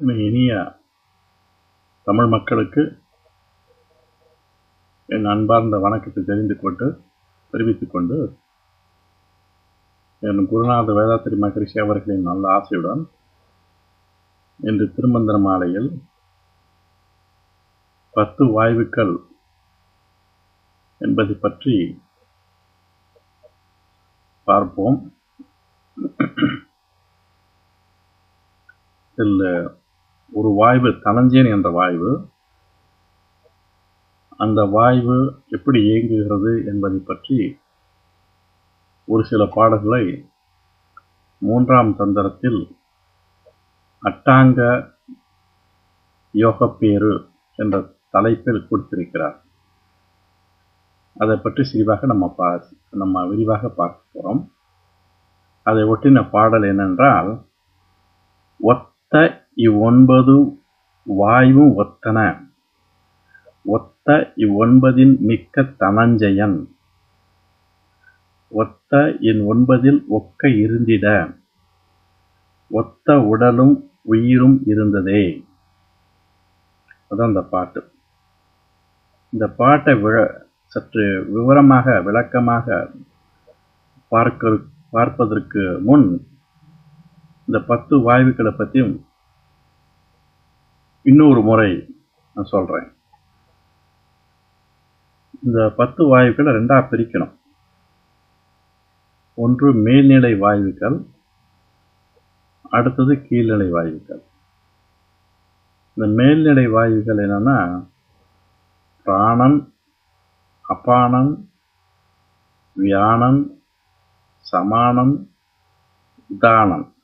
இனிய தமிழ் மக்களுக்கு என் அன்பார்ந்த வணக்கத்தை தெரிந்து கொண்டு தெரிவித்துக் கொண்டு என் குருநாத வேதாத்திரி மகரிஷி அவர்களின் நல்ல ஆசையுடன் இன்று திருமந்திர மாலையில் பத்து வாயுக்கள் என்பதை பற்றி பார்ப்போம். இதில் ஒரு வாய்வு தனஞ்சேன் என்ற வாய்வு அந்த வாய்வு எப்படி இயங்குகிறது என்பதை பற்றி ஒரு சில பாடல்களை மூன்றாம் தந்திரத்தில் அட்டாங்க யோகப்பேரு என்ற தலைப்பில் கொடுத்திருக்கிறார். அதை பற்றி சிறிவாக நம்ம பா நம்ம விரிவாக பார்க்க போகிறோம் அதை ஒட்டின பாடல் என்னென்றால் ஒத்த இவ்வொன்பது வாயும் ஒத்தன. ஒத்த இவ்வொன்பதின் மிக்க தனஞ்சயன். ஒத்த என் ஒன்பதில் ஒக்க இருந்திட. ஒத்த உடலும் உயிரும் இருந்ததே. அதான் அந்த பாட்டு. இந்த பாட்டை விழ சற்று விவரமாக விளக்கமாக பார்க்க பார்ப்பதற்கு முன் இந்த பத்து வாயுக்களை பற்றியும் இன்னொரு முறை நான் சொல்கிறேன் இந்த பத்து வாயுக்களை ரெண்டாக பிரிக்கணும். ஒன்று மேல்நிலை வாயுக்கள் அடுத்தது கீழ்நிலை வாயுக்கள். இந்த மேல்நிலை வாயுக்கள் என்னன்னா பிராணன் அபானம் வியானம் சமானம் தானம்.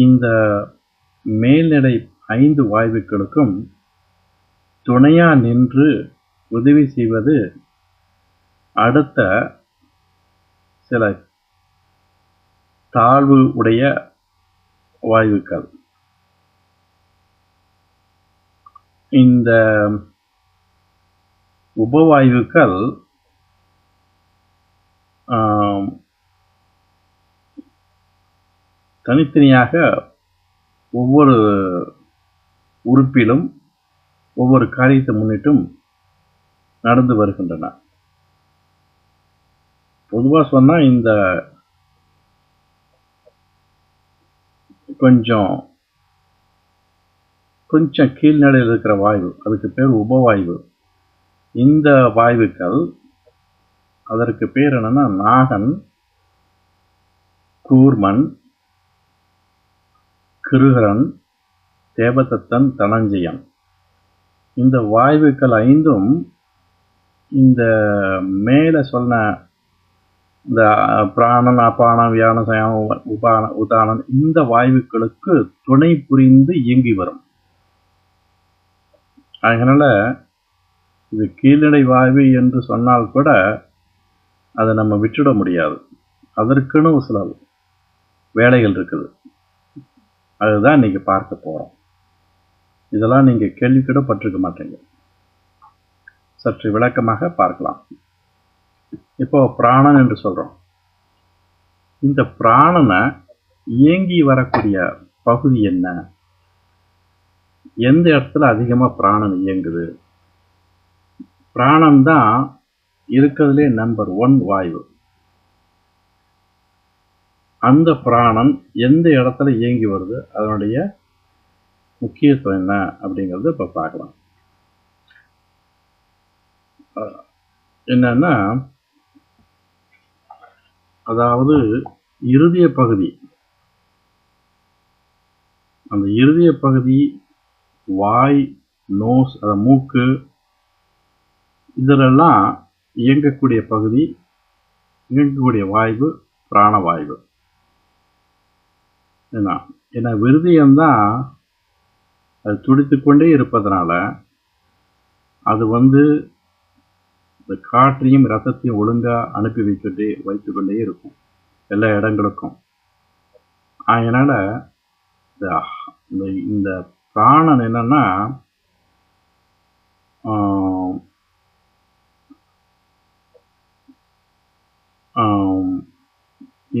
இந்த மேல்நிலை ஐந்து வாய்வுகளுக்கும் துணையா நின்று உதவி செய்வது அடுத்த சில தாழ்வு உடைய வாயுக்கள் இந்த உபவாயுக்கள் தனித்தனியாக ஒவ்வொரு உறுப்பிலும் ஒவ்வொரு காரியத்தை முன்னிட்டும் நடந்து வருகின்றன. பொதுவாக சொன்னால் இந்த கொஞ்சம் கொஞ்சம் கீழ்நிலையில் இருக்கிற வாய்வு அதுக்கு பேர் உபவாயு இந்த வாயுக்கள் அதற்கு பேர் என்னன்னா நாகன் கூர்மன் கிருகரன் தேவதத்தன் தனஞ்சயன். இந்த வாய்வுகள் ஐந்தும் இந்த மேலே சொன்ன இந்த பிராணன் அபானம் வியானம் சயம் உபான உதானன் இந்த வாய்வுகளுக்கு துணை புரிந்து இயங்கி வரும். அதனால இது கீழ்நிலை வாய்வு என்று சொன்னால் கூட அதை நம்ம விட்டுட முடியாது. அதற்குன்னு சில வேலைகள் இருக்குது. அதுதான் இன்றைக்கி பார்க்க போகிறோம் இதெல்லாம் நீங்கள் கேள்வி கூட பட்டிருக்க மாட்டீங்க. சற்று விளக்கமாக பார்க்கலாம். இப்போ பிராணன் என்று சொல்கிறோம் இந்த பிராணனை இயங்கி வரக்கூடிய பகுதி என்ன? எந்த இடத்துல அதிகமாக பிராணன் இயங்குது? பிராணன் தான் இருக்கிறதுலே நம்பர் ஒன் வாயு. அந்த பிராணன் எந்த இடத்துல இயங்கி வருது? அதனுடைய முக்கியத்துவம் என்ன அப்படிங்கிறது இப்போ பார்க்கலாம். என்னன்னா அதாவது இறுதிய பகுதி. அந்த இறுதிய பகுதி வாய் நோஸ் அத மூக்கு இதிலெல்லாம் இயங்கக்கூடிய பகுதி இயங்கக்கூடிய வாய்வு பிராணவாய்வு ஏன்னா ஏன்னா விருதியம்தான் அது துடித்துக்கொண்டே இருப்பதனால அது வந்து இந்த காற்றையும் ரத்தத்தையும் ஒழுங்காக அனுப்பி வைக்கிட்டே வைத்து கொண்டே இருக்கும். எல்லா இடங்களுக்கும். அதனால் இந்த இந்த பிராணன் என்னன்னா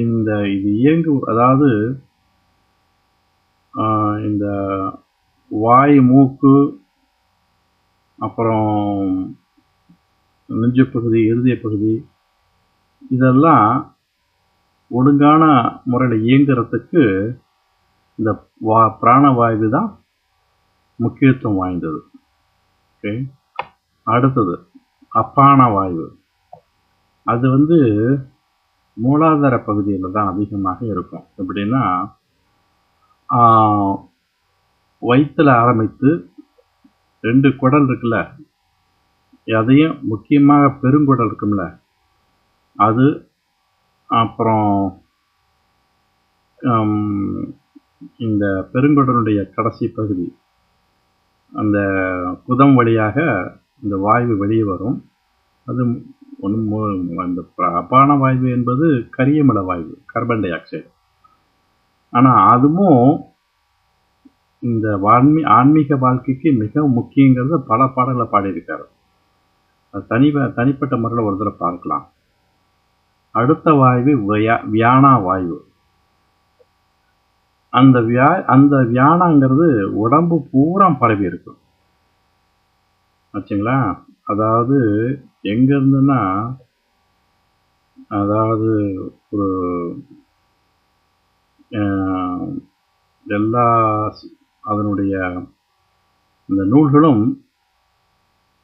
இந்த இது இயங்கு அதாவது இந்த வாய் மூக்கு அப்புறம் நெஞ்சு பகுதி இருதய பகுதி இதெல்லாம் ஒழுங்கான முறையில் இயங்குறதுக்கு இந்த வா பிராணவாயு தான் முக்கியத்துவம் வாய்ந்தது. ஓகே? அடுத்தது அப்பான வாயு அது வந்து மூலாதார பகுதியில் தான் அதிகமாக இருக்கும். எப்படின்னா வயிற்றில் ஆரம்பித்து ரெண்டு குடல் இருக்குல்ல அதையும் முக்கியமாக பெருங்குடல் இருக்கும்ல அது அப்புறம் இந்த பெருங்குடலுடைய கடைசி பகுதி அந்த குதம் வழியாக இந்த வாய்வு வெளியே வரும். அது ஒன்று அந்த அபான வாய்வு என்பது கரியமில வாய்வு கார்பன் டை ஆக்சைடு. ஆனால் அதுவும் இந்த வான்மீ ஆன்மீக வாழ்க்கைக்கு மிக முக்கியங்கிறத பல பாடல்களை பாடியிருக்காரு. அது தனி தனிப்பட்ட முறையில் ஒரு தடவை பார்க்கலாம். அடுத்த வாய்வு வியா வியானா வாயு அந்த வியா அந்த வியானாங்கிறது உடம்பு பூரா பரவி இருக்கும் ஆச்சுங்களா? அதாவது எங்க இருந்துன்னா அதாவது ஒரு எல்லா அதனுடைய இந்த நூல்களும்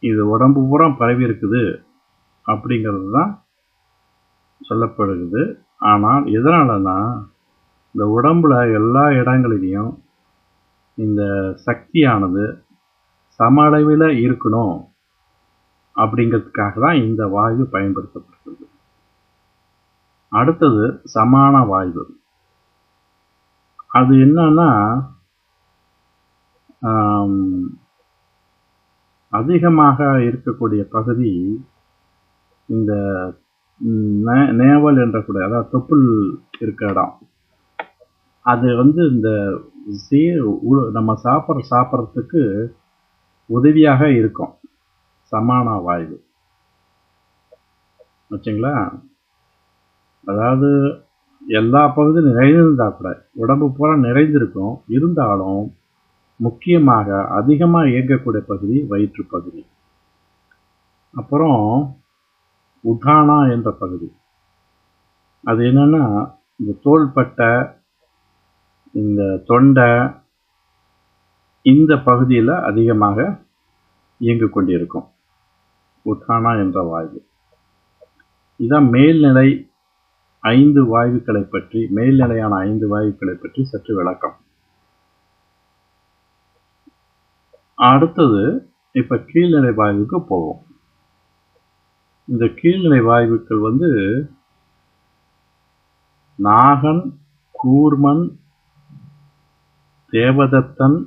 இது உடம்பு பூரா பரவி இருக்குது அப்படிங்கிறது தான் சொல்லப்படுகிறது. ஆனால் எதனாலனா இந்த உடம்புல எல்லா இடங்களிலையும் இந்த சக்தியானது சம அளவில் இருக்கணும் அப்படிங்கிறதுக்காக தான் இந்த வாயு பயன்படுத்தப்படுகிறது. அடுத்தது சமான வாயு அது என்னன்னா அதிகமாக இருக்கக்கூடிய பகுதி இந்த நேவல் என்ற கூட அதாவது தொப்புள் இருக்க இடம். அது வந்து இந்த சீ நம்ம சாப்பிட்ற சாப்பிட்றதுக்கு உதவியாக இருக்கும். சமான வாய்வு. வச்சுங்களா அதாவது எல்லா பகுதியும் நிறைந்திருந்தா கூட உடம்பு பூரா நிறைந்திருக்கும். இருந்தாலும் முக்கியமாக அதிகமாக இயங்கக்கூடிய பகுதி வயிற்று பகுதி. அப்புறம் உதானா என்ற பகுதி. அது என்னன்னா இந்த தோள்பட்டை இந்த தொண்டை இந்த பகுதியில் அதிகமாக இயங்கிக் கொண்டிருக்கும். உத்தானா என்ற வாயு. இதான் மேல்நிலை ஐந்து வாயுக்களை பற்றி மேல்நிலையான ஐந்து வாயுக்களை பற்றி சற்று விளக்கம். அடுத்தது இப்ப கீழ்நிலை வாயுவுக்கு போவோம். இந்த கீழ்நிலை வாயுக்கள் வந்து நாகன் கூர்மன் தேவதத்தன்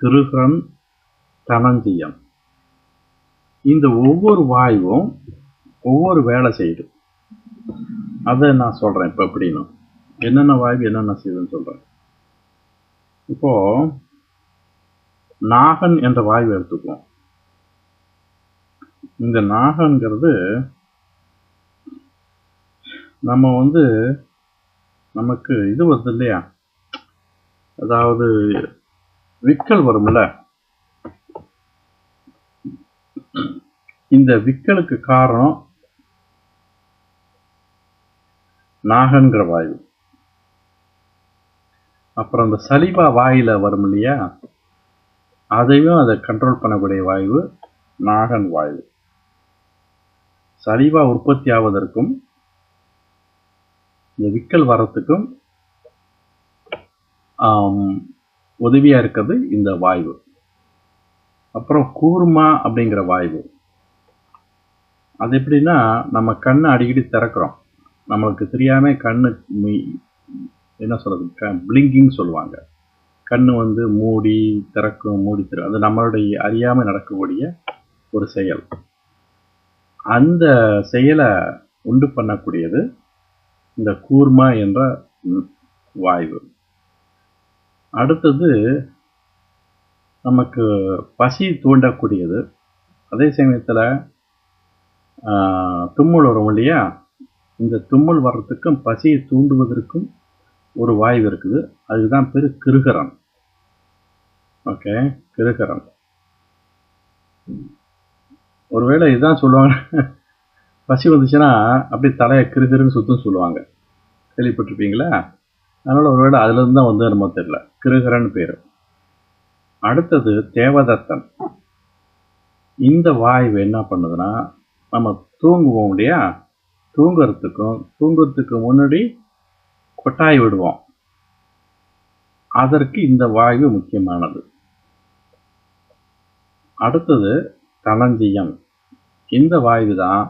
கிருகன் தனஞ்சியம். இந்த ஒவ்வொரு வாயுவும் ஒவ்வொரு வேலை செய்யுது. அதை நான் சொல்றேன் இப்போ எப்படின்னு என்னென்ன வாய்வு என்னென்ன செய்யுதுன்னு சொல்றேன். இப்போ நாகன் என்ற வாய்வு எடுத்துக்குவோம். இந்த நாகன்கிறது நம்ம வந்து நமக்கு இது வருது இல்லையா? அதாவது விக்கல் வரும்ல? இந்த விக்கலுக்கு காரணம் நாகன்கிற வாயு. அப்புறம் அந்த சலிபா வாயில வரும் இல்லையா? அதையும் அதை கண்ட்ரோல் பண்ணக்கூடிய வாயு நாகன் வாயு. சலிபா உற்பத்தி ஆவதற்கும் இந்த விக்கல் வரத்துக்கும் உதவியா இருக்கிறது இந்த வாயு. அப்புறம் கூர்மா அப்படிங்கிற வாயு. அது எப்படின்னா நம்ம கண்ணை அடிக்கடி திறக்கிறோம். நம்மளுக்கு தெரியாமல் கண்ணு என்ன சொல்றது பிளிங்கிங் சொல்லுவாங்க. கண்ணு வந்து மூடி திறக்கும் மூடி திற அது நம்மளுடைய அறியாமல் நடக்கக்கூடிய ஒரு செயல். அந்த செயலை உண்டு பண்ணக்கூடியது இந்த கூர்மா என்ற வாய்வு. அடுத்தது நமக்கு பசி தூண்டக்கூடியது. அதே சமயத்தில் தும்மல் வரும் இல்லையா? இந்த தும்மல் வர்றதுக்கும் பசியை தூண்டுவதற்கும் ஒரு வாய்வு இருக்குது. அதுதான் பேர் கிருகரன் ஓகே கிருகரம். ஒருவேளை இதுதான் சொல்லுவாங்க. பசி வந்துச்சுன்னா அப்படியே தலையை கிருகிருன்னு சுத்தம் சொல்லுவாங்க. கேள்விப்பட்டிருப்பீங்களா? அதனால் ஒருவேளை அதுலேருந்து தான் வந்து நம்ம தெரியல. கிருகரன் பேர். அடுத்தது தேவதத்தன். இந்த வாய்வு என்ன பண்ணுதுன்னா நம்ம தூங்குவோம் இல்லையா? தூங்குறதுக்கும் தூங்குறதுக்கு முன்னாடி கொட்டாய் விடுவோம். அதற்கு இந்த வாயு முக்கியமானது. அடுத்தது களஞ்சியம் இந்த வாயு தான்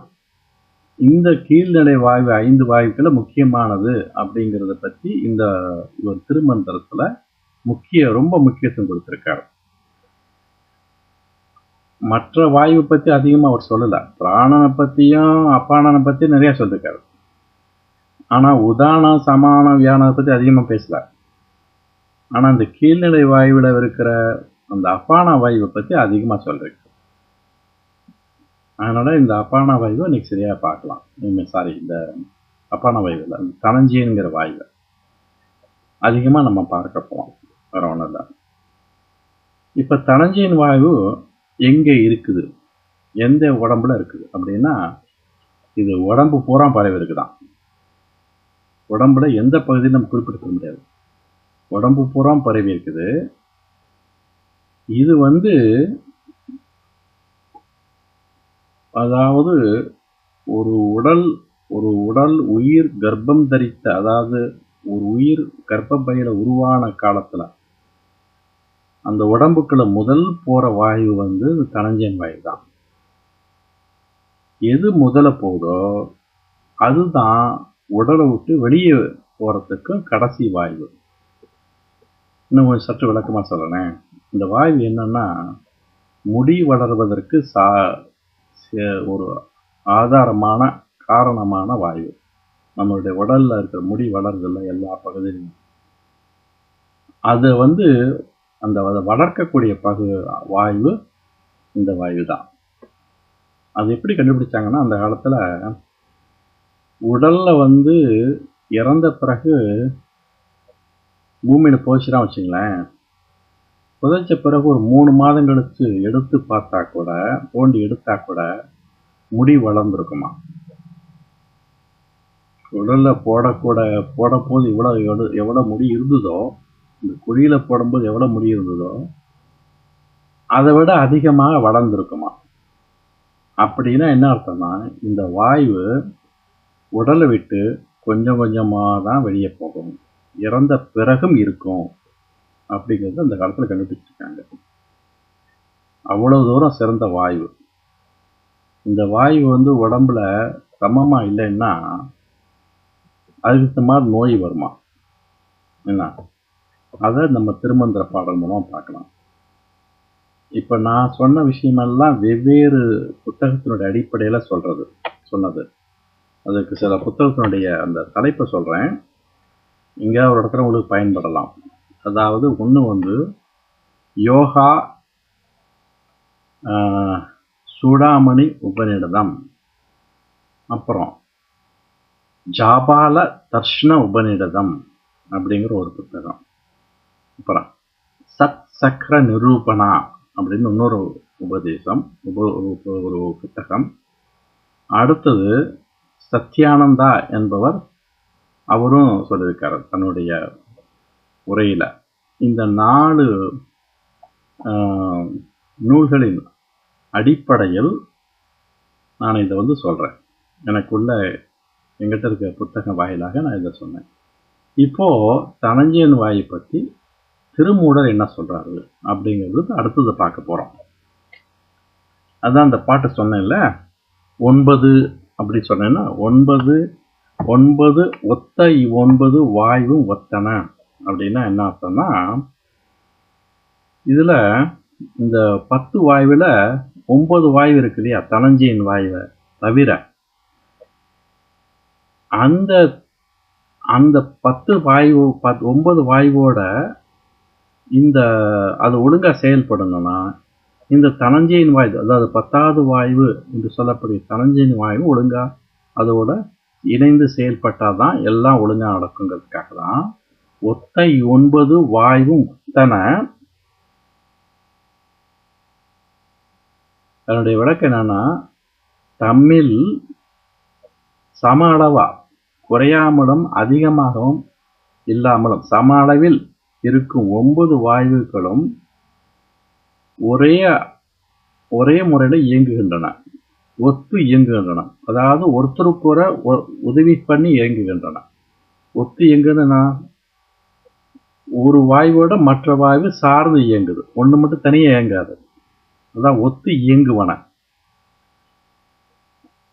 இந்த கீழ்நிலை வாயு ஐந்து வாயுக்களை முக்கியமானது அப்படிங்கிறத பற்றி இந்த ஒரு திருமந்திரத்தில் முக்கிய ரொம்ப முக்கியத்துவம் கொடுத்துருக்காரு. மற்ற வாயு பற்றி அதிகமாக அவர் சொல்லலை. பிராணனை பற்றியும் அப்பானனை பற்றி நிறைய சொல்லியிருக்காரு ஆனால் உதானம் சமானம் வியானத்தை பற்றி அதிகமாக பேசல. ஆனால் அந்த கீழ்நிலை வாயுவில் இருக்கிற அந்த அப்பான வாயுவை பற்றி அதிகமாக சொல்கிறேன் அதனால் இந்த அப்பான வாயுவை இன்னைக்கு சரியாக பார்க்கலாம். இனிமேல் சாரி இந்த அப்பான வாயுவில் அந்த தனஞ்சிங்கிற வாயுவை அதிகமாக நம்ம பார்க்க போகலாம் வேற ஒன்றும் இல்லை. இப்போ தனஞ்சியின் வாயு எங்கே இருக்குது? எந்த உடம்புல இருக்குது? அப்படின்னா இது உடம்பு பூரா பரவி இருக்குதான் உடம்புல எந்த பகுதியும் நம்ம குறிப்பிட முடியாது. உடம்பு பூரா பரவி இருக்குது. இது வந்து அதாவது ஒரு உடல் ஒரு உடல் உயிர் கர்ப்பம் தரித்த அதாவது ஒரு உயிர் கர்ப்பப்பையில் உருவான காலத்துல அந்த உடம்புக்குள்ள முதல் போற வாயு வந்து தனஞ்சன் வாயு தான். எது முதல்ல போதோ அதுதான் உடலை விட்டு வெளியே போகிறதுக்கு கடைசி வாயு. இன்னும் கொஞ்சம் சற்று விளக்கமா சொல்லணேன் இந்த வாயு என்னன்னா முடி வளர்வதற்கு சா ஒரு ஆதாரமான காரணமான வாயு. நம்மளுடைய உடல்ல இருக்கிற முடி வளர்றதில்ல எல்லா பகுதியிலும். அதை வந்து அந்த அதை வளர்க்கக்கூடிய பகு வாயு இந்த வாயு தான் அது எப்படி கண்டுபிடிச்சாங்கன்னா அந்த காலத்தில் உடல்ல வந்து இறந்த பிறகு பூமியில் போச்சுன்னா வச்சுங்களேன். புதைச்ச பிறகு ஒரு மூணு மாதம் கழித்து எடுத்து பார்த்தா கூட தோண்டி எடுத்தா கூட முடி வளர்ந்துருக்குமா? உடல்ல போடக்கூட போட போது எவ்வளோ எவ்வளோ முடி இருந்ததோ இந்த குழியில் போடும்போது எவ்வளோ முடி இருந்ததோ அதை விட அதிகமாக வளர்ந்துருக்குமா? அப்படின்னா என்ன அர்த்தம்னா இந்த வாயு உடலை விட்டு கொஞ்சம் கொஞ்சமாக தான் வெளியே போகும். இறந்த பிறகும் இருக்கும். அப்படிங்கிறது அந்த காலத்தில் கண்டுபிடிச்சிருக்காங்க. அவ்வளோ தூரம் சிறந்த வாயு இந்த வாயு வந்து உடம்புல சமமாக இல்லைன்னா அதுக்கு மாதிரி நோய் வருமா? என்ன? அதை நம்ம திருமந்திர பாடல் மூலம் பார்க்கலாம். இப்போ நான் சொன்ன விஷயமெல்லாம் வெவ்வேறு புத்தகத்தினுடைய அடிப்படையில் சொல்கிறது சொன்னது. அதுக்கு சில புத்தகத்தினுடைய அந்த தலைப்பை சொல்கிறேன் இங்கே ஒரு இடத்துல உங்களுக்கு பயன்படலாம். அதாவது ஒன்று வந்து யோகா சூடாமணி உபநிடதம். அப்புறம் ஜாபால தர்ஷ்ண உபநிடதம் அப்படிங்கிற ஒரு புத்தகம். அப்புறம் சத் சக்கர நிரூபணா அப்படின்னு இன்னொரு உபதேசம் உப ஒரு புத்தகம். அடுத்தது சத்யானந்தா என்பவர் அவரும் சொல்லியிருக்காரு தன்னுடைய உரையில். இந்த நாலு நூல்களின் அடிப்படையில் நான் இதை வந்து சொல்கிறேன் எனக்குள்ள எங்கிட்ட இருக்க புத்தகம் வாயிலாக நான் இதை சொன்னேன். இப்போ தனஞ்சியன் வாயை பற்றி திருமூடர் என்ன சொல்றாரு அப்படிங்கிறது அடுத்தது பார்க்க போறோம். அதான் அந்த பாட்டு சொன்னேன்ல ஒன்பது அப்படி சொன்னேன்னா ஒன்பது ஒன்பது ஒத்த ஒன்பது வாயும் ஒத்தன அப்படின்னா என்ன அர்த்தம்னா இதில் இந்த பத்து வாயுவில் ஒன்பது வாயு இருக்கு இல்லையா தனஞ்சியின் வாயுவை தவிர அந்த அந்த பத்து வாயு பத் ஒன்பது வாயுவோட இந்த அது ஒழுங்காக செயல்படணும்னா இந்த தனஞ்சயின் வாய்வு அதாவது பத்தாவது வாய்வு என்று சொல்லக்கூடிய தனஞ்சயின் வாய்வு ஒழுங்காக அதோட இணைந்து செயல்பட்டால் தான் எல்லாம் ஒழுங்காக நடக்குங்கிறதுக்காக தான் ஒத்தை ஒன்பது வாய்வும் ஒத்தன. அதனுடைய விளக்கம் என்னன்னா தமிழ் சம அளவா குறையாமலும் அதிகமாகவும் இல்லாமலும் சம அளவில் இருக்கும் ஒன்பது வாயுக்களும் ஒரே ஒரே முறையில் இயங்குகின்றன. ஒத்து இயங்குகின்றன. அதாவது ஒருத்தருக்குற உதவி பண்ணி இயங்குகின்றன. ஒத்து இயங்குதுன்னா ஒரு வாயுவோட மற்ற வாயு சார்ந்து இயங்குது. ஒன்று மட்டும் தனியாக இயங்காது. அதான் ஒத்து இயங்குவன.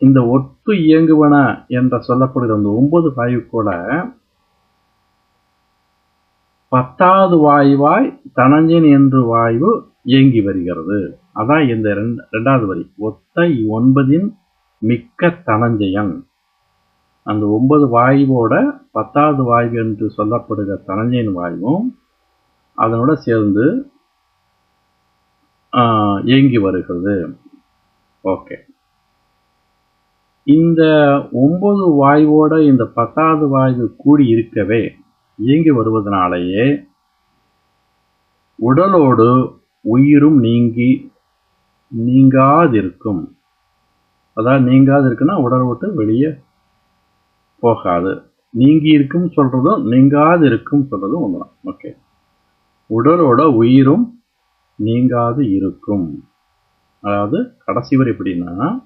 இந்த ஒத்து இயங்குவன என்ற சொல்லப்படுகிற அந்த ஒன்பது வாயு கூட பத்தாவது வாயுவாய் தனஞ்சன் என்று வாயு இயங்கி வருகிறது. அதான் இந்த ரெண்டாவது வரி. ஒத்த ஒன்பதின் மிக்க தனஞ்சயன். அந்த ஒன்பது வாயுவோட பத்தாவது வாயு என்று சொல்லப்படுகிற தனஞ்சயன் வாயுவும் அதனோட சேர்ந்து இயங்கி வருகிறது. ஓகே. இந்த ஒன்பது வாயுவோட இந்த பத்தாவது வாயு கூடி இருக்கவே இயங்கி வருவதனாலேயே உடலோடு உயிரும் நீங்கி நீங்காதிருக்கும். அதாவது நீங்காது இருக்குன்னா உடல் விட்டு வெளியே போகாது. நீங்கி இருக்கும் சொல்றதும் நீங்காது இருக்கும் ஒன்று ஒன்றுதான் ஓகே உடலோட உயிரும் நீங்காது இருக்கும். அதாவது கடைசி வரி எப்படின்னா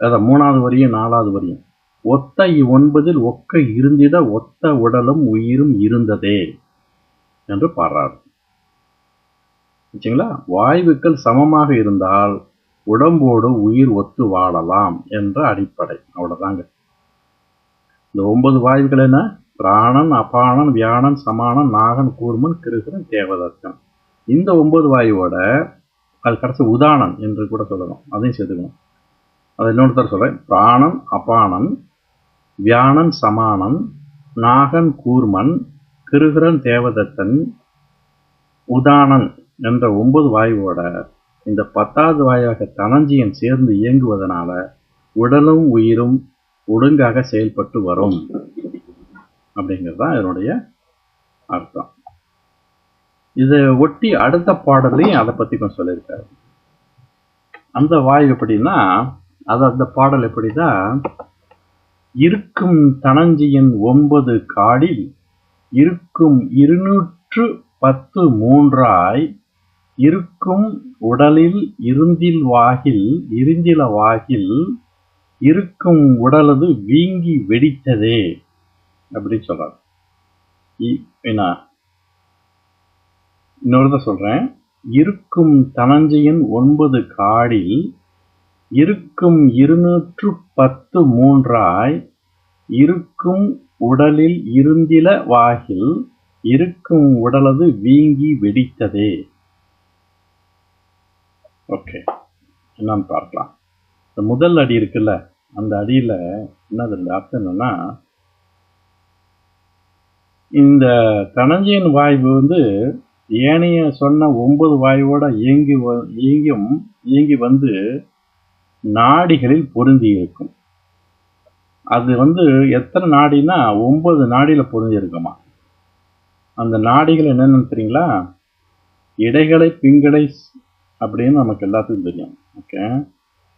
அதான் மூணாவது வரியும் நாலாவது வரியும். ஒத்த ஒன்பதில் ஒக்க இருந்திட ஒத்த உடலும் உயிரும் இருந்ததே என்று பாடுறார் வச்சுங்களா வாயுக்கள் சமமாக இருந்தால் உடம்போடு உயிர் ஒத்து வாழலாம் என்ற அடிப்படை. அவ்வளவுதாங்க. இந்த ஒன்பது வாயுக்கள் என்ன? பிராணன் அபானன் வியாணன் சமானன் நாகன் கூர்மன் கிருகன் தேவதத்தன் இந்த ஒன்பது வாயுவோட அது கடைசி உதானன் என்று கூட சொல்லணும் அதையும் சேர்த்துக்கணும். அதை இன்னொருத்தர் சொல்றேன். பிராணன் அபானன் வியானன் சமானன் நாகன் கூர்மன் கிருகிரன் தேவதத்தன் உதானன் என்ற ஒன்பது வாயுவோட இந்த பத்தாவது வாயாக தனஞ்சியன் சேர்ந்து இயங்குவதனால உடலும் உயிரும் ஒழுங்காக செயல்பட்டு வரும். அப்படிங்கிறது தான் இதனுடைய அர்த்தம். இதை ஒட்டி அடுத்த பாடலையும் அதை பற்றி கொஞ்சம் சொல்லியிருக்காரு. அந்த வாயு எப்படின்னா அது அந்த பாடல் எப்படிதான் இருக்கும் தனஞ்சியின் ஒன்பது காடில் இருக்கும் இருநூற்று பத்து மூன்றாய் இருக்கும் உடலில் இருந்தில் வாகில் இருந்தில வாகில் இருக்கும் உடலது வீங்கி வெடித்ததே அப்படி சொல்றார். என்ன இன்னொருத சொல்றேன். இருக்கும் தனஞ்சையின் ஒன்பது காடில் இருக்கும் இருநூற்று பத்து மூன்றாய் இருக்கும் உடலில் இருந்தில வாகில் இருக்கும் உடலது வீங்கி வெடித்ததே. ஓகே என்னன்னு பார்க்கலாம். இந்த முதல் அடி இருக்குல்ல அந்த அடியில் என்னது அர்த்தம் என்னன்னா இந்த தனஞ்சியின் வாய்வு வந்து ஏனைய சொன்ன ஒன்பது வாயுவோட இயங்கி இயங்கியும் இயங்கி வந்து நாடிகளில் பொருந்தி இருக்கும். அது வந்து எத்தனை நாடினா ஒன்பது நாடியில் பொருந்தி இருக்குமா? அந்த நாடிகள் என்னென்னு தெரியுங்களா? இடைகளை பிங்களை அப்படின்னு நமக்கு எல்லாத்துக்கும் தெரியும். ஓகே?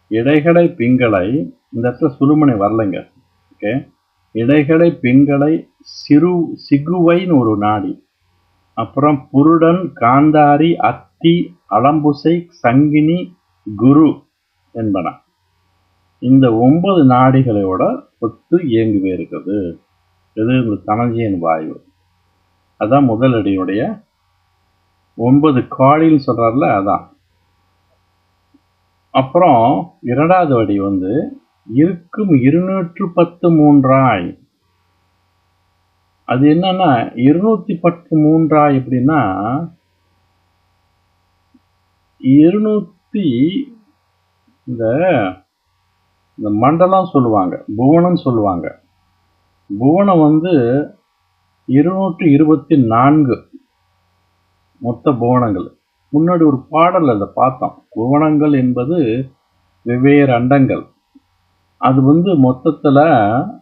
இடைகளை பிங்களை இந்த இடத்துல சுருமனை வரலைங்க. ஓகே? இடைகளை பிங்களை சிறு சிகுவைன்னு ஒரு நாடி. அப்புறம் புருடன் காந்தாரி அத்தி அலம்புசை சங்கினி குரு. என்பன. இந்த ஒன்பது நாடிகளோட ஒத்து இயங்குவே இருக்குது. இது இந்த தனஞ்சியன் வாயு அதான் முதல் அடியுடைய ஒன்பது காலின்னு சொல்கிறார்ல அதான். அப்புறம் இரண்டாவது அடி வந்து இருக்கும் இருநூற்று பத்து மூன்றாய். அது என்னன்னா இருநூத்தி பத்து மூன்றாய் எப்படின்னா இருநூத்தி இந்த இந்த மண்டலம் சொல்லுவாங்க புவனம் சொல்லுவாங்க. புவனம் வந்து இருநூற்றி இருபத்தி நான்கு மொத்த புவனங்கள். முன்னாடி ஒரு பாடல் அதை பார்த்தோம். புவனங்கள் என்பது வெவ்வேறு அண்டங்கள். அது வந்து மொத்தத்தில்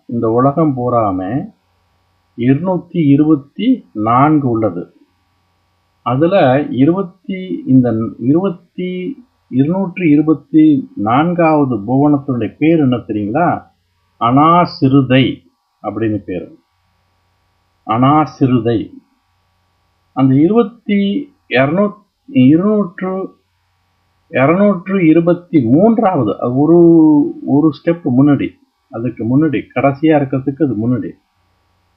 இந்த உலகம் பூராம இருநூற்றி இருபத்தி நான்கு உள்ளது. அதில் இருபத்தி இந்த இருபத்தி இருநூற்றி இருபத்தி நான்காவது புவனத்தினுடைய பேர் என்ன தெரியுங்களா? அனாசிறுதை அப்படின்னு பேர். அனாசிறுதை அந்த இருபத்தி இரநூ இருநூற்று இரநூற்று இருபத்தி மூன்றாவது அது ஒரு ஒரு ஸ்டெப் முன்னாடி அதுக்கு முன்னாடி கடைசியா இருக்கிறதுக்கு அது முன்னாடி.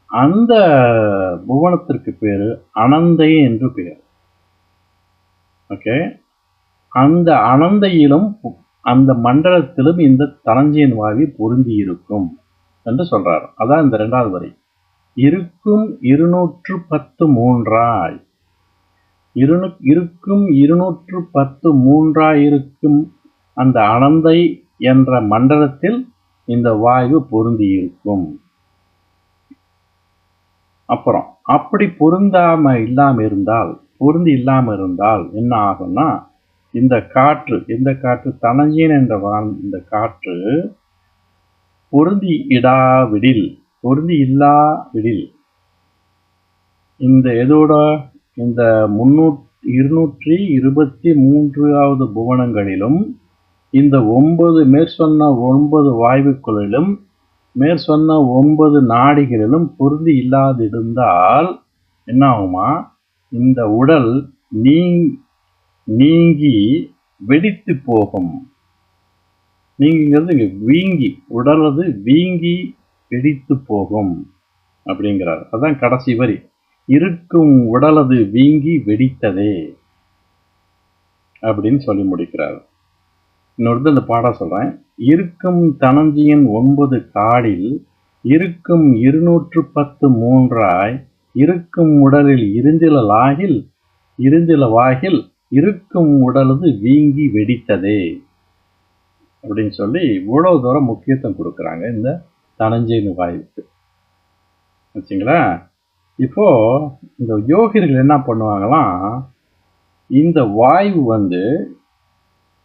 அந்த புவனத்திற்கு பேர் அனந்தை என்று பெயர் ஓகே? அந்த அனந்தையிலும் அந்த மண்டலத்திலும் இந்த தனஞ்சியன் வாவி பொருந்தி இருக்கும் என்று சொல்றார். அதான் இந்த ரெண்டாவது வரி. இருக்கும் இருநூற்று பத்து மூன்றாய் இருநூ இருக்கும் இருநூற்று பத்து மூன்றாய் இருக்கும் அந்த அனந்தை என்ற மண்டலத்தில் இந்த வாயு பொருந்தி இருக்கும் அப்புறம் அப்படி பொருந்தாம இல்லாமல் இருந்தால் பொருந்தி இல்லாமல் இருந்தால் என்ன ஆகும்னா இந்த காற்று இந்த காற்று தனஞ்சீன் என்ற வான் இந்த காற்று பொருந்தி இடாவிடில் பொருந்தி இல்லாவிடில். இந்த எதோட? இந்த முன்னூற்றி இருநூற்றி இருபத்தி மூன்றாவது புவனங்களிலும் இந்த ஒன்பது மேற்சொன்ன ஒன்பது வாயுக்களிலும் மேற்சொன்ன ஒன்பது நாடிகளிலும் பொருந்தி இல்லாதிருந்தால் என்ன ஆகுமா இந்த உடல் நீ நீங்கி வெடித்து போகும். நீங்கிறது இங்க வீங்கி உடலது வீங்கி வெடித்து போகும் அப்படிங்கிறார். அதான் கடைசி வரி. இருக்கும் உடலது வீங்கி வெடித்ததே அப்படின்னு சொல்லி முடிக்கிறார். இன்னொரு இந்த பாடம் சொல்றேன். இருக்கும் தனஞ்சியின் ஒன்பது காடில் இருக்கும் இருநூற்று பத்து மூன்றாய் இருக்கும் உடலில் இருந்தில லாகில் இருந்தில வாகில் இருக்கும் உடலது வீங்கி வெடித்ததே அப்படின்னு சொல்லி இவ்வளவு தூரம் முக்கியத்துவம் கொடுக்குறாங்க இந்த தனஞ்சய வாயுக்கு வச்சுங்களா இப்போ இந்த யோகிகள் என்ன பண்ணுவாங்களாம் இந்த வாயு வந்து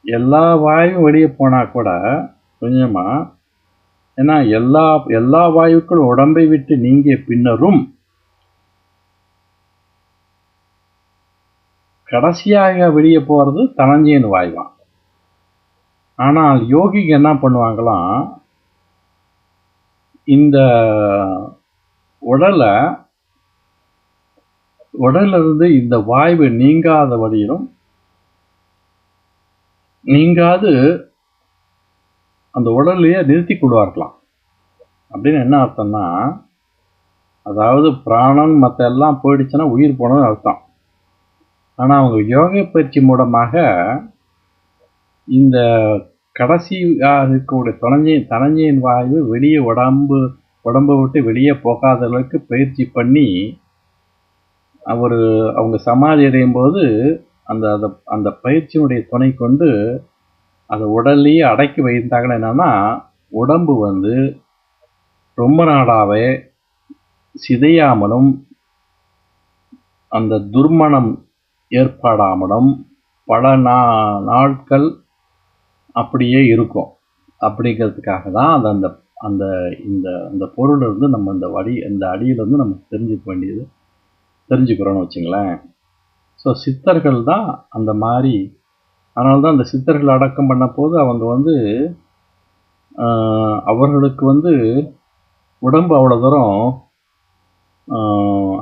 எல்லா வாயும் வெளியே போனால் கூட கொஞ்சமாக ஏன்னா எல்லா எல்லா வாயுக்களும் உடம்பை விட்டு நீங்கிய பின்னரும் கடைசியாக வெளியே போகிறது தனஞ்சயன் வாய்வான் ஆனால் யோகிக்கு என்ன பண்ணுவாங்களாம் இந்த உடலை உடல்ல இருந்து இந்த வாய்வு நீங்காத வழியிலும் நீங்காது அந்த உடல்லையே நிறுத்தி கொள்வார்களாம். அப்படின்னு என்ன அர்த்தம்னா அதாவது பிராணம் மற்ற எல்லாம் போயிடுச்சுன்னா உயிர் போனது அர்த்தம். ஆனால் அவங்க யோக பயிற்சி மூலமாக இந்த கடைசியாக இருக்கக்கூடிய தொலைஞ்சி தனஞ்சியின் வாயு வெளியே உடம்பு உடம்பை விட்டு வெளியே போகாத அளவுக்கு பயிற்சி பண்ணி அவர் அவங்க சமாதி அடையும் போது அந்த அந்த அந்த பயிற்சியினுடைய துணை கொண்டு அதை உடல்லையே அடக்கி வைத்தாங்கன்னா என்னன்னா உடம்பு வந்து ரொம்ப நாடாகவே சிதையாமலும் அந்த துர்மணம் ஏற்படாமலும் பல நா நாட்கள் அப்படியே இருக்கும். அப்படிங்கிறதுக்காக தான் அந்த அந்த அந்த இந்த அந்த பொருள் இருந்து நம்ம இந்த வடி இந்த அடியிலேருந்து நம்ம தெரிஞ்சுக்க வேண்டியது தெரிஞ்சுக்கிறோன்னு வச்சுங்களேன். ஸோ சித்தர்கள் தான் அந்த மாதிரி. அதனால தான் அந்த சித்தர்கள் அடக்கம் பண்ண போது அவங்க வந்து அவர்களுக்கு வந்து உடம்பு அவ்வளோ தூரம்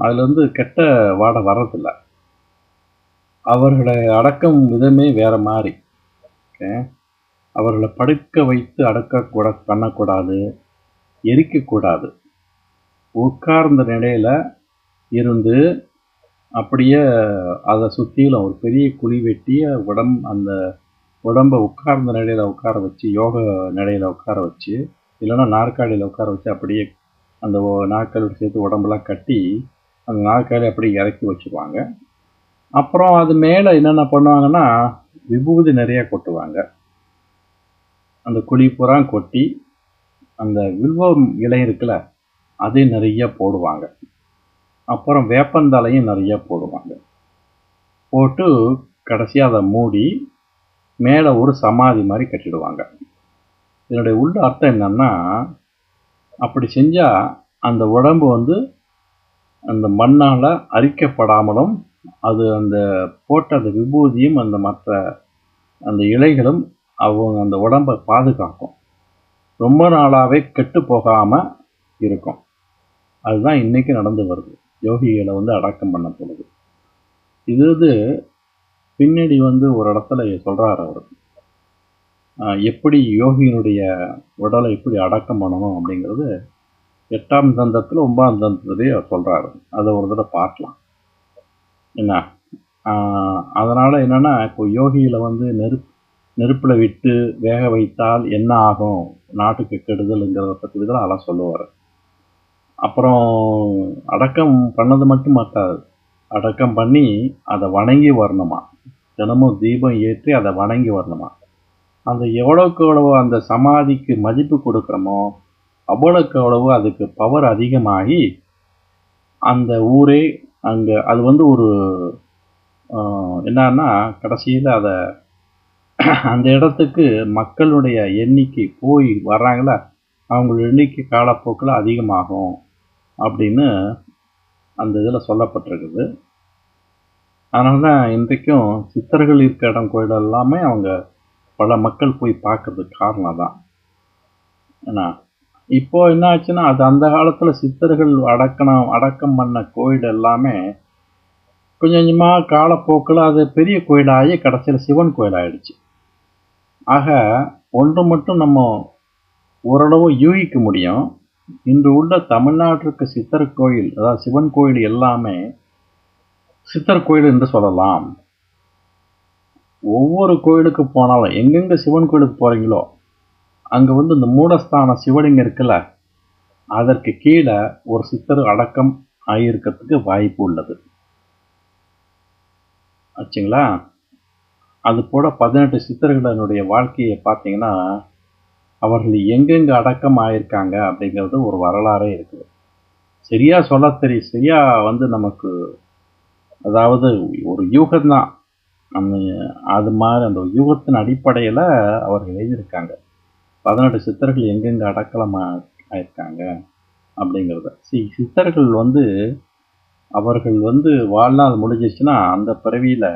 அதில் வந்து கெட்ட வாடை வர்றதில்லை. அவர்களை அடக்கம் விதமே வேற மாதிரி. ஓகே அவர்களை படுக்க வைத்து அடக்கக்கூட பண்ணக்கூடாது எரிக்கக்கூடாது. உட்கார்ந்த நிலையில் இருந்து அப்படியே அதை சுற்றிலும் ஒரு பெரிய குழி வெட்டிய உடம் அந்த உடம்பை உட்கார்ந்த நிலையில் உட்கார வச்சு யோக நிலையில் உட்கார வச்சு இல்லைன்னா நாற்காலியில் உட்கார வச்சு அப்படியே அந்த நாற்காலியோடு சேர்த்து உடம்பெல்லாம் கட்டி அந்த நாற்காலி அப்படியே இறக்கி வச்சுருவாங்க. அப்புறம் அது மேலே என்னென்ன பண்ணுவாங்கன்னா விபூதி நிறைய கொட்டுவாங்க. அந்த குழி புறா கொட்டி அந்த வில்வம் இலை இருக்குல்ல அதையும் நிறைய போடுவாங்க. அப்புறம் வேப்பந்தலையும் நிறைய போடுவாங்க. போட்டு கடைசியாக அதை மூடி மேலே ஒரு சமாதி மாதிரி கட்டிடுவாங்க. இதனுடைய உள்ள அர்த்தம் என்னன்னா அப்படி செஞ்சால் அந்த உடம்பு வந்து அந்த மண்ணால் அரிக்கப்படாமலும் அது அந்த போட்ட அந்த விபூதியும் அந்த மற்ற அந்த இலைகளும் அவங்க அந்த உடம்பை பாதுகாக்கும். ரொம்ப நாளாகவே கெட்டு போகாமல் இருக்கும். அதுதான் இன்றைக்கி நடந்து வருது. யோகிகளை வந்து அடக்கம் பண்ண பொழுது இது இது பின்னாடி வந்து ஒரு இடத்துல சொல்றாரு அவர். ஆஹ் எப்படி யோகியினுடைய உடலை எப்படி அடக்கம் பண்ணணும் அப்படிங்கிறது எட்டாம் தந்தத்தில் ஒன்பதாம் தந்தத்திலேயே சொல்கிறாரு சொல்றாரு. அதை ஒரு தடவை பார்க்கலாம். என்ன அதனால் என்னென்னா என்னன்னா இப்போ யோகியில் வந்து நெருப்பு நெருப்பில் விட்டு வேக வைத்தால் என்ன ஆகும்? நாட்டுக்கு கெடுதலுங்கிறத பற்றி தான் அதெல்லாம் சொல்லுவார். அப்புறம் அடக்கம் பண்ணது மட்டும் மாட்டாது. அடக்கம் பண்ணி அதை வணங்கி வரணுமா? தினமும் தீபம் ஏற்றி அதை வணங்கி வரணுமா? அந்த எவ்வளோக்கு எவ்வளவோ அந்த சமாதிக்கு மதிப்பு கொடுக்குறோமோ அவ்வளோக்கு அவ்வளவு அதுக்கு பவர் அதிகமாகி அந்த ஊரே அங்கே அது வந்து ஒரு என்னன்னா கடைசியில் அதை அந்த இடத்துக்கு மக்களுடைய எண்ணிக்கை போய் வர்றாங்கள அவங்களோட எண்ணிக்கை காலப்போக்கில் அதிகமாகும் அப்படின்னு அந்த இதில் சொல்லப்பட்டிருக்குது. அதனால தான் இன்றைக்கும் சித்தர்கள் இருக்க இடம் கோயில் எல்லாமே அவங்க பல மக்கள் போய் பார்க்கறதுக்கு காரணம் தான் ஏன்னா இப்போ என்ன ஆச்சுன்னா அது அந்த காலத்தில் சித்தர்கள் அடக்கணும் அடக்கம் பண்ண கோயில் எல்லாமே கொஞ்சம் கொஞ்சமாக காலப்போக்கில் அது பெரிய கோயிலாகி கடைசியில் சிவன் கோயில் ஆயிடுச்சு ஆக ஒன்று மட்டும் நம்ம ஓரளவு யூகிக்க முடியும். இன்று உள்ள தமிழ்நாட்டிற்கு சித்தர் கோயில் அதாவது சிவன் கோயில் எல்லாமே சித்தர் கோயில் என்று சொல்லலாம். ஒவ்வொரு கோயிலுக்கு போனாலும் எங்கெங்கே சிவன் கோயிலுக்கு போகிறீங்களோ அங்கே வந்து இந்த மூடஸ்தான சிவலிங்கம் இருக்குல்ல அதற்கு கீழே ஒரு சித்தர் அடக்கம் ஆகியிருக்கிறதுக்கு வாய்ப்பு உள்ளது. ஆச்சுங்களா? அது போல பதினெட்டு சித்தர்களுடைய வாழ்க்கையை பார்த்தீங்கன்னா அவர்கள் எங்கெங்கே அடக்கம் ஆயிருக்காங்க அப்படிங்கிறது ஒரு வரலாறே இருக்குது. சரியாக சொல்ல தெரியும் சரியாக வந்து நமக்கு அதாவது ஒரு யூகம்தான் அந்த அது மாதிரி அந்த யூகத்தின் அடிப்படையில் அவர்கள் எழுதியிருக்காங்க. பதினெட்டு சித்தர்கள் எங்கெங்க அடக்கலம் ஆயிருக்காங்க அப்படிங்கிறத. சி சித்தர்கள் வந்து அவர்கள் வந்து வாழ்நாள் முடிஞ்சிச்சுன்னா அந்த பிறவியில்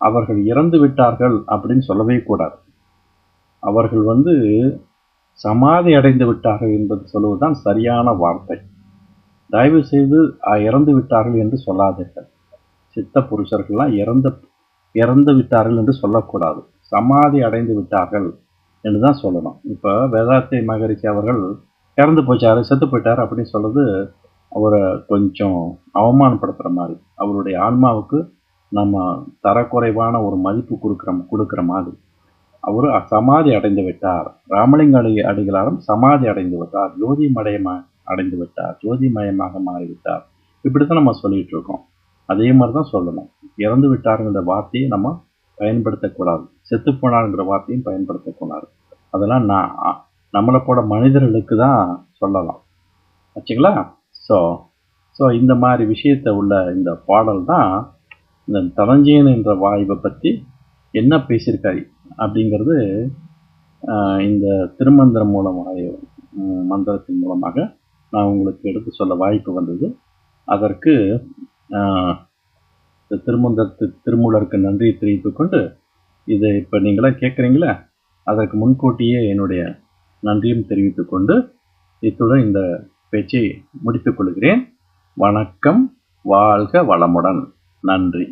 அவர்கள் இறந்து விட்டார்கள் அப்படின்னு சொல்லவே கூடாது. அவர்கள் வந்து சமாதி அடைந்து விட்டார்கள் என்பது சொல்வதுதான் சரியான வார்த்தை. தயவு செய்து இறந்து விட்டார்கள் என்று சொல்லாதீர்கள். சித்த புருஷர்கள்லாம் இறந்து இறந்து விட்டார்கள் என்று சொல்லக்கூடாது. சமாதி அடைந்து விட்டார்கள். என்று தான் சொல்லணும். இப்போ வேதாத்திரி மகரிஷி அவர்கள் இறந்து போச்சார் செத்து போயிட்டார் அப்படின்னு சொல்கிறது அவரை கொஞ்சம் அவமானப்படுத்துகிற மாதிரி. அவருடைய ஆன்மாவுக்கு நம்ம தரக்குறைவான ஒரு மதிப்பு கொடுக்குற கொடுக்குற மாதிரி. அவர் சமாதி அடைந்து விட்டார். ராமலிங்க அடி அடிகளாரும் சமாதி அடைந்து விட்டார். ஜோதிமயமா அடைந்து விட்டார். ஜோதிமயமாக மாறிவிட்டார். இப்படி தான் நம்ம சொல்லிகிட்டு இருக்கோம். அதே மாதிரி தான் சொல்லணும். இறந்து விட்டாருங்கிற வார்த்தையை நம்ம பயன்படுத்தக்கூடாது. செத்து வார்த்தையும் பயன்படுத்தக்கூடாது அதெல்லாம் நான் நம்மளை போட மனிதர்களுக்கு தான் சொல்லலாம். ஆச்சுங்களா? ஸோ ஸோ இந்த மாதிரி விஷயத்தை உள்ள இந்த பாடல் தான் இந்த தனஞ்சயன் என்ற வாய்வை பற்றி என்ன பேசியிருக்காரு அப்படிங்கிறது இந்த திருமந்திரம் மூலமாக மந்திரத்தின் மூலமாக நான் உங்களுக்கு எடுத்து சொல்ல வாய்ப்பு வந்தது. அதற்கு இந்த திருமந்திரத்து திருமூலருக்கு நன்றி தெரிவித்துக் கொண்டு இதை இப்போ நீங்களாம் கேட்குறீங்களா அதற்கு முன்கூட்டியே என்னுடைய நன்றியும் தெரிவித்துக்கொண்டு இத்துடன் இந்த பேச்சை முடித்துக் கொள்கிறேன். வணக்கம் வாழ்க வளமுடன். நன்றி.